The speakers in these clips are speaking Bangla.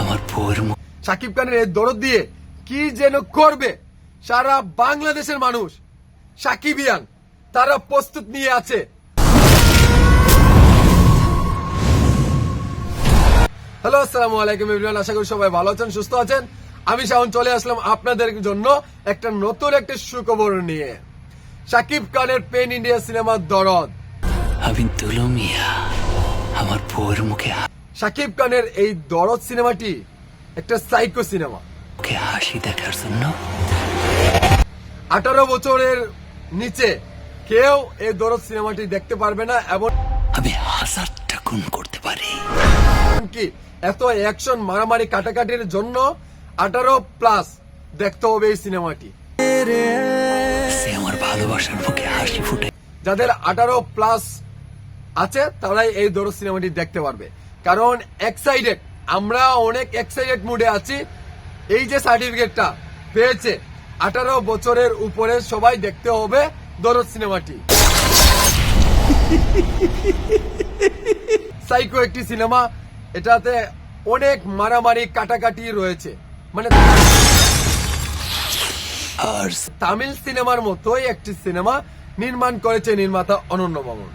আমার বউয়ের সাকিব খানের এই দরদ দিয়ে কি যেন করবে? সারা বাংলাদেশের মানুষ সাকিবিয়ান তারা প্রস্তুত নিয়ে আছে। হ্যালো আসসালামু আলাইকুম এভরিওয়ান আশা করি সবাই ভালো আছেন সুস্থ আছেন। আমি শাওন চলে আসলাম আপনাদের জন্য একটা নতুন একটা সুখবর নিয়ে। সাকিব খানের পেন ইন্ডিয়া সিনেমার দরদ। বিন্তুলো মিয়া আমার বউয়ের মুখে সাকিব খানের এই দরদ সিনেমাটি একটা সাইকো সিনেমা। মুখে হাসি দেখার জন্য। আঠারো বছরের নিচে কেউ এই দরদ সিনেমাটি দেখতে পারবে না এবং আমি হাজারটা খুন করতে পারি। কি এত অ্যাকশন মারামারি কাটাকাটির জন্য আঠারো প্লাস দেখতে হবে এই সিনেমাটি। সে আমার ভালোবাসার মুখে হাসি ফুটে। যাদের আঠারো প্লাস আছে তারাই এই দরদ সিনেমাটি দেখতে পারবে। কারণ এক্সাইটেড আমরা অনেক এক্সাইটেড মুডে আছি। এই যে সার্টিফিকেটটা পেয়েছে, আঠারো বছরের উপরে সবাই দেখতে হবে দরদ সিনেমাটি। সাইকো একটি সিনেমা, এটাতে অনেক মারামারি, কাটাকাটি রয়েছে। মানে আর তামিল সিনেমার মতোই একটি সিনেমা নির্মাণ করেছে নির্মাতা অনন্য মামুন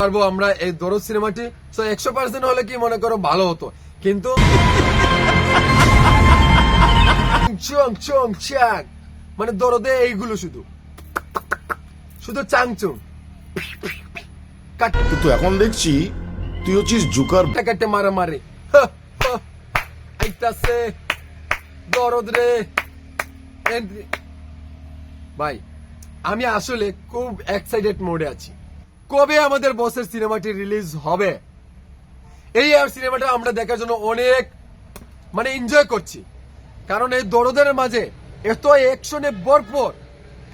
পারব আমরা এই দরদ সিনেমাটি। তো একশো পার্সেন্ট হলে কি মনে করো ভালো হতো? কিন্তু চং চং মানে দরদে এইগুলো শুধু। শুধু চাংচুং। কিন্তু এখন দেখছি তুই হচ্ছিস জুকার কাটতে মারা মারে আইতাছে। দরদ রে। ভাই আমি আসলে খুব এক্সাইটেড মোডে আছি। কবে আমাদের বসের সিনেমাটি রিলিজ হবে? এই সিনেমাটা আমরা দেখার জন্য অনেক মানে এনজয় করছি। কারণ এই দরদের মাঝে এত অ্যাকশনে ভরপুর।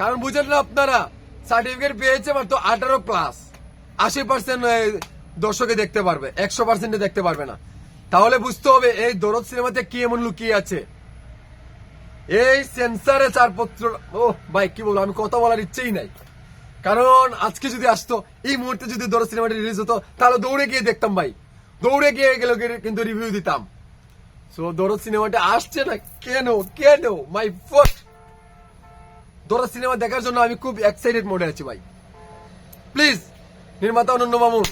কারণ বুঝেন না আপনারা সার্টিফিকেট পেয়েছে মাত্র আঠারো প্লাস আশি পার্সেন্ট দর্শকে দেখতে পারবে, একশো পার্সেন্টে দেখতে পারবে না। তাহলে বুঝতে হবে এই দরদ সিনেমাতে কি এমন লুকিয়ে আছে। এই সেন্সারে চারপত্র ও ভাই, কি বলব, আমি কথা বলার ইচ্ছেই নাই। কারণ আজকে যদি আসতো, এই মুহূর্তে যদি দৌড় সিনেমাটি রিলিজ হতো, তাহলে দৌড়ে গিয়ে দেখতাম ভাই। দৌড়ে গিয়ে গেলে কিন্তু রিভিউ দিতাম। সো দরদ সিনেমাটা আসছে না? কেন? কেন? মাই ফার্স্ট দরদ সিনেমা দেখার জন্য আমি খুব এক্সাইটেড মোডে আছি ভাই। প্লিজ নির্মাতা অনন্য মামুন